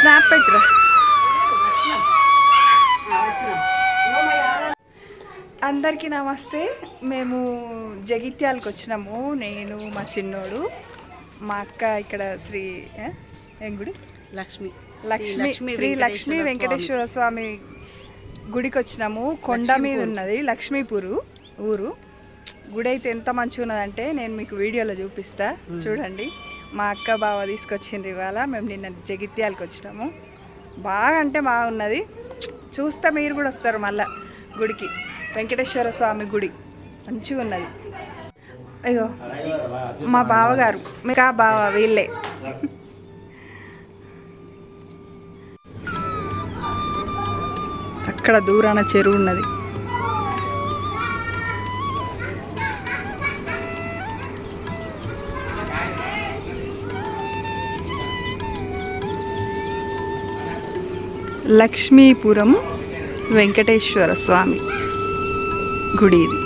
Snap పెట్టురా అందరికీ నమస్తే. మేము జగిత్యాలకు వచ్చినాము. నేను మా చిన్నోడు మా అక్క ఇక్కడ శ్రీ ఏ? ఏం గుడి? లక్ష్మి. లక్ష్మి శ్రీ లక్ష్మీ వెంకటేశ్వర స్వామి. గుడికి వచ్చినాము. కొండ మీద ఉన్నది లక్ష్మీపూరు ఊరు. గుడి అయితే ఎంత మంచిగా ఉన్నదంటే నేను మీకు వీడియోలో చూపిస్తా. చూడండి. మా అక్క బావ తీసుకొచ్చిండ్రు ఇవాళ. మేము నిన్న జగిత్యాలకు వచ్చినాము. బాగా అంటే బాగున్నది చూస్తే మీరు కూడా వస్తారు మళ్ళా గుడికి. వెంకటేశ్వర స్వామి గుడి. మంచిగా ఉన్నది. అయ్యో మా బావగారు. మీకు ఆ బావ వీళ్ళే. అక్కడ దూరాన చెరువు ఉన్నది. లక్ష్మీపురం వెంకటేశ్వర స్వామి గుడి ఇది.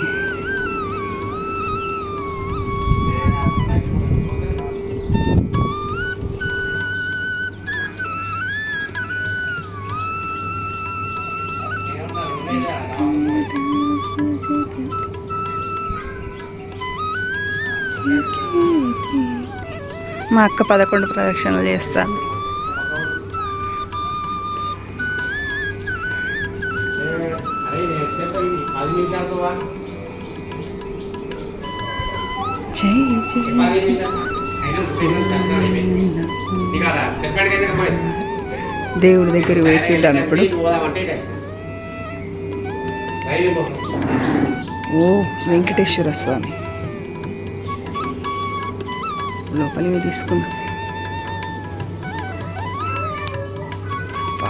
మా అక్క పదకొండు ప్రదక్షిణలు చేస్తాను. జై. దేవుడి దగ్గర పోయి చూద్దాం ఇప్పుడు. ఓ వెంకటేశ్వర స్వామి. లోపలివి అబ్బా.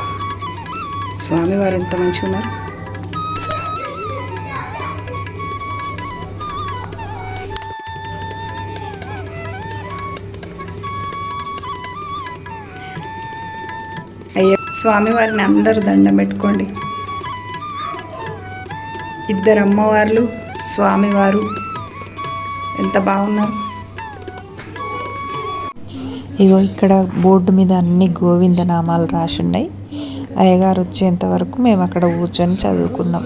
స్వామివారు ఎంత మంచిగా ఉన్నారు స్వామివారిని అందరూ దండం పెట్టుకోండి. ఇద్దరు అమ్మవార్లు స్వామివారు ఎంత బాగున్నారు. ఇగో ఇక్కడ బోర్డు మీద అన్ని గోవింద నామాలు రాసి ఉన్నాయి అయ్యగారు వచ్చేంత వరకు మేము అక్కడ కూర్చొని చదువుకున్నాం.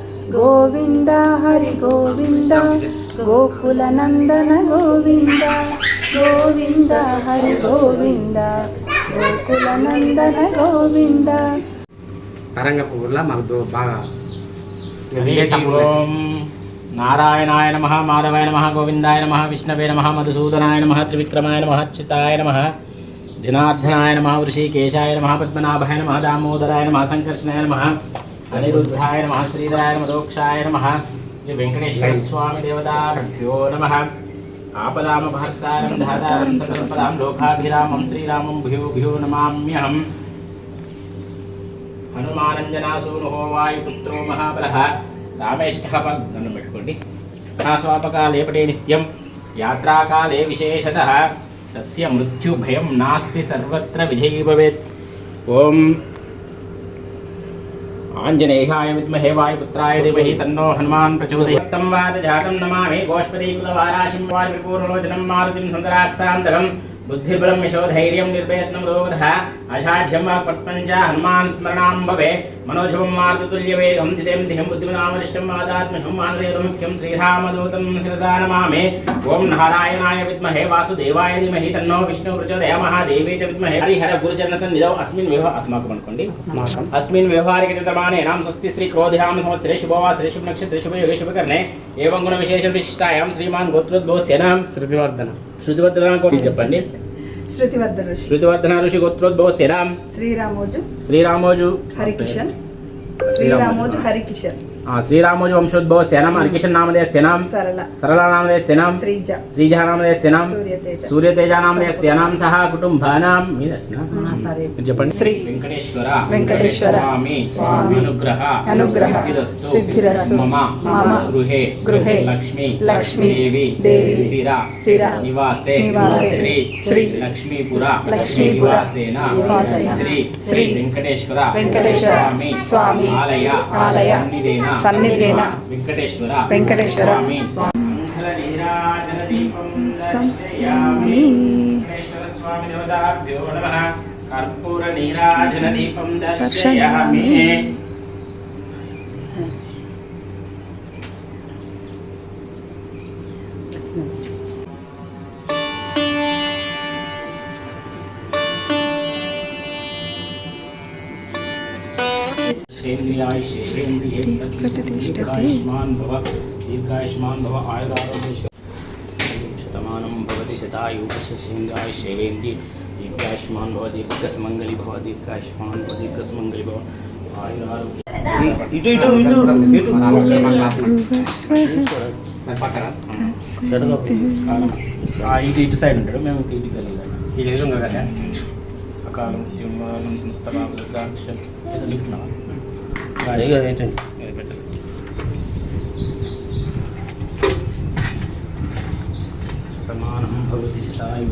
గోవింద హరి గోవింద గోకుల నందన గోవింద గోవింద హరి గోవింద గోకుల నందన గోవింద. తరంగ పువ్వులా మాకు బాగా నారాయణాయ నమ మాధవాయ నమ గోవిందాయ నమ విష్ణవే నమ మధుసూదనాయ నమ త్రివిక్రమాయ నమ అచ్యుతాయ నమ జనార్దనాయ నమ వృషికేశాయ నమ పద్మనాభాయ నమ దామోదరాయ నమ సంకర్షణాయ నమ అనిరుద్ధాయ నమ శ్రీధరాయ నమ దోక్షాయ నమ శ్రీ వెంకటేశ్వర స్వామి దేవతాభ్యో నమ ఆపదామ భర్తారం ధాతారం సకలపదాం లోకాభిరామం శ్రీరామం భ్యో భ్యో నమామ్యహం హనుమానంజనాసూనుహో వాయుపుత్రో మహాబలః రామేష్ఠ నన్ను పెట్టుకోండి స్వాపకాలే పటే నిత్యం యాత్రాకాలే విశేషత తస్య మృత్యుభయం నాస్తి సర్వత్ర విజయీ భవేత్ ఓం ఆంజనేయాయ విద్మహే వాయుపుత్రాయ ధీమహి తన్నో హనుమాన్ ప్రచోదయత్తం వాత జాతం నమామి గోష్పదీకులవారాశిం వారిపూర్ణలోచనం మారుతిం సుందరాక్షాంతకం బుద్ధిబలం యశోధైర్యం నిర్వేత్నం అషాఢ్యం వా పట్నంచ హనుమాన్ స్మరణాం భవే మనోజవం మార్గతుల్య వేగం జితేం దిహం బుద్ధిమనామరిష్టం ఆదాత్మహం మానరేరుముఖ్యం శ్రీరామదూతం శిరదానమామే ఓం నారాయణాయ విద్మహే వాసుదేవాయ ధీమహి తన్నో విష్ణు ప్రచోదయ మహాదేవే చ విద్మహే హరిహర గురుచరణ సన్నిధౌ అస్మిన్ వ్యవహార అస్మాకం అనుకోండి అస్మిన్ వ్యవహారిక చంద్రమానే నాం స్వస్తి శ్రీ క్రోధిరామ సంవత్సరే శుభవాసరే శుభ నక్షత్రే శుభ యోగే శుభకర్ణే ఏం గుణ విశేష విశిష్టాయాం శ్రీమాన్ గోత్రోద్భోస్యన శృతివర్ధన శృతివర్ధన చెప్పండి శ్రుతివర్ధన ఋషి శ్రుతివర్ధన ఋషి గోత్రోద్భవ శ్రీరామ్ శ్రీరామోజు శ్రీరామోజు హరికిషన్ శ్రీరామోజు హరికిషన్ శ్రీరామోజ వంశోద్భవ శనం హరికిషన్ నామధేయ శనం సరళ. నామధేయ శనం శ్రీజ. నామధేయ శనం సూర్యతేజ. నామధేయ శనం సహా కుటుంబానాం. చెప్పండి? శ్రీ వెంకటేశ్వర వెంకటేశ్వర స్వామి అనుగ్రహ అనుగ్రహ. సిద్ధిరస్తు మమ మమ. గృహే గృహే. లక్ష్మి లక్ష్మి. దేవి దేవి. స్థిర స్థిర. నివాసే నివాసే. శ్రీ శ్రీ. లక్ష్మీపుర లక్ష్మీపుర. నివాసేన నివాసేన. శ్రీ శ్రీ. వెంకటేశ్వర వెంకటేశ్వర. స్వామి స్వామి. ఆలయ ఆలయ. సన్నిధేన సన్నిధేన వెంకటేశ్వర కర్పూర నీరాజన దీపం దర్శయామి భవ ఆయురారోగ్య శతమానం భవతి శతాయు శశేంద్రాయ శైలేంద్రి దీర్ఘాయుష్మాన్ భవ దీర్ఘసుమంగళి భవ దీర్ఘాయుష్మాన్ భవ దీర్ఘసుమంగళి భవ ఆయురారోగ్య ఇటు ఇటు సైడ్ ఉంటాడు మేము ఇటు ఇటుకి వెళ్ళాలి ఇది ఎదురుంగా అకాలం జీవనం సంస్థ తీసుకున్నావా ఏంటండి. శతమానం భవతి శతాయు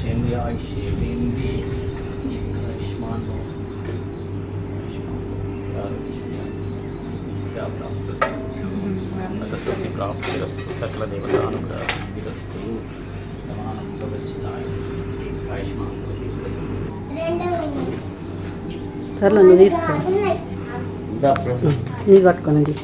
శేంద్రియాయుష్యేంద్రియ ఆయుష్మాన్. సరస్వతి ప్రాప్తిరస్తు సకల దేవతానుగ్రహస్తు శతమానం భవతి శతాయు ఆయుష్మాన్. భవతి సర్లే నువ్వు తీసుకో. కట్టుకోనండి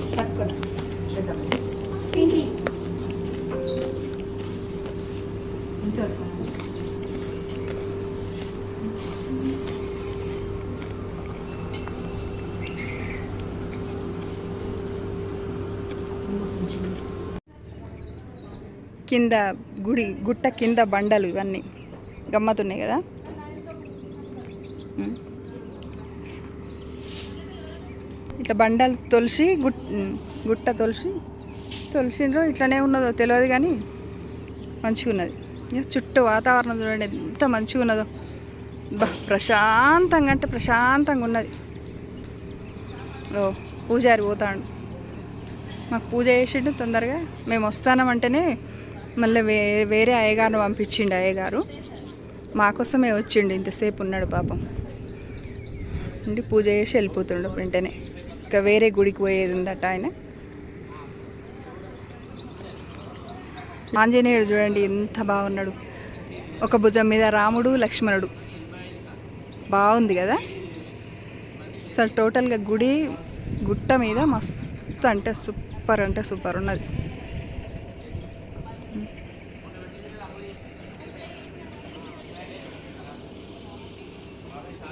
కింద గుడి గుట్ట కింద బండలు ఇవన్నీ. గమ్మతున్నాయి కదా? ఇట్లా బండలు తొలిసి గుట్ గుట్ట తొలిసి తొలిసిండ్రో ఇట్లనే ఉన్నదో తెలియదు కానీ మంచిగా ఉన్నది. చుట్టూ వాతావరణం చూడండి ఎంత మంచిగా ఉన్నదో. బా ప్రశాంతంగా అంటే ప్రశాంతంగా ఉన్నది. ఓ పూజారి పోతాడు. మాకు పూజ చేసిండు తొందరగా. మేము వస్తానమంటేనే మళ్ళీ వే వేరే అయ్యగారిని పంపించిండు అయ్యగారు. మా కోసమే వచ్చిండు ఇంతసేపు ఉన్నాడు పాపం. ఉండి పూజ చేసి వెళ్ళిపోతుండు వెంటనే. ఇంకా వేరే గుడికి పోయేది ఉందట ఆయన. ఆంజనేయుడు చూడండి ఎంత బాగున్నాడు. ఒక భుజం మీద రాముడు లక్ష్మణుడు. బాగుంది కదా? అసలు టోటల్గా గుడి గుట్ట మీద మస్తు అంటే సూపర్ అంటే సూపర్ ఉన్నది.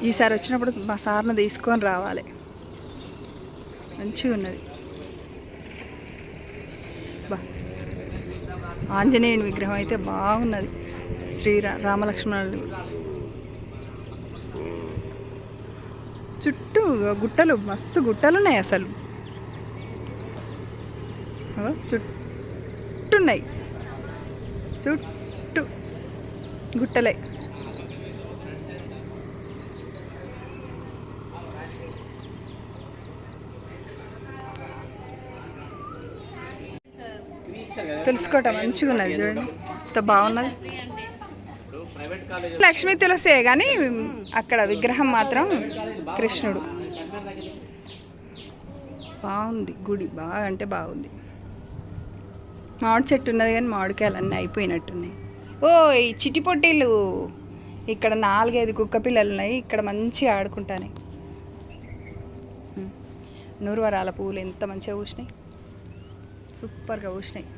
ఈసారి వచ్చినప్పుడు మా సార్ను తీసుకొని రావాలి. మంచిగా ఉన్నది. బా. ఆంజనేయుని విగ్రహం అయితే బాగున్నది. శ్రీరా రామలక్ష్మణుడు. చుట్టూ గుట్టలు మస్తు గుట్టలు ఉన్నాయి అసలు చుట్టున్నాయి. ఉన్నాయి చుట్టూ గుట్టలే. తెలుసుకోవటం మంచిగా ఉన్నది చూడండి. ఎంత బాగున్నది. లక్ష్మీ తులసే కానీ అక్కడ విగ్రహం మాత్రం కృష్ణుడు. బాగుంది గుడి బాగా అంటే బాగుంది. మామిడి చెట్టు ఉన్నది కానీ మామిడికాయలు అన్నీ అయిపోయినట్టున్నాయి. ఓ ఈ చిటి పొట్టిలు ఇక్కడ నాలుగైదు కుక్క పిల్లలు ఉన్నాయి ఇక్కడ మంచిగా ఆడుకుంటానే నూరువరాల పువ్వులు ఎంత మంచిగా పూసినాయి. సూపర్గా పూసినాయి.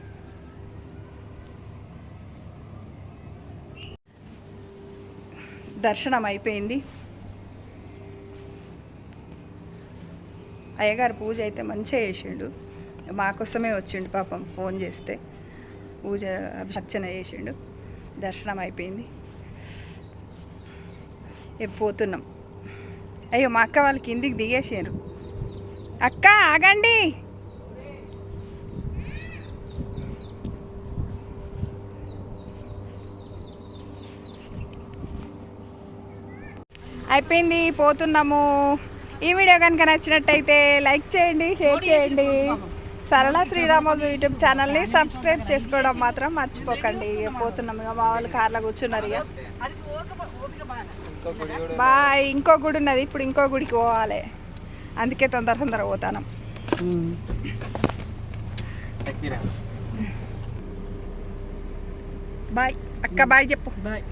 దర్శనం అయిపోయింది అయ్యగారు పూజ అయితే మంచిగా చేసిండు. మా కోసమే వచ్చిండు పాపం ఫోన్ చేస్తే. పూజ అర్చన చేసిండు. దర్శనం అయిపోయింది పోతున్నాం. అయ్యో మా అక్క వాళ్ళు కిందికి దిగేసారు అక్క ఆగండి. అయిపోయింది పోతున్నాము. ఈ వీడియో కనుక నచ్చినట్టయితే లైక్ చేయండి షేర్ చేయండి. సరళ శ్రీరామోజు యూట్యూబ్ ఛానల్ని సబ్స్క్రైబ్ చేసుకోవడం మాత్రం మర్చిపోకండి. ఇక పోతున్నాం ఇక మా వాళ్ళు కార్లో కూర్చున్నారు ఇక. బాయ్. ఇంకో గుడి ఉన్నది ఇప్పుడు ఇంకో గుడికి పోవాలి. అందుకే తొందర తొందర పోతాను. ఉమ్. బాయ్. అక్క బాయ్ చెప్పు. బాయ్.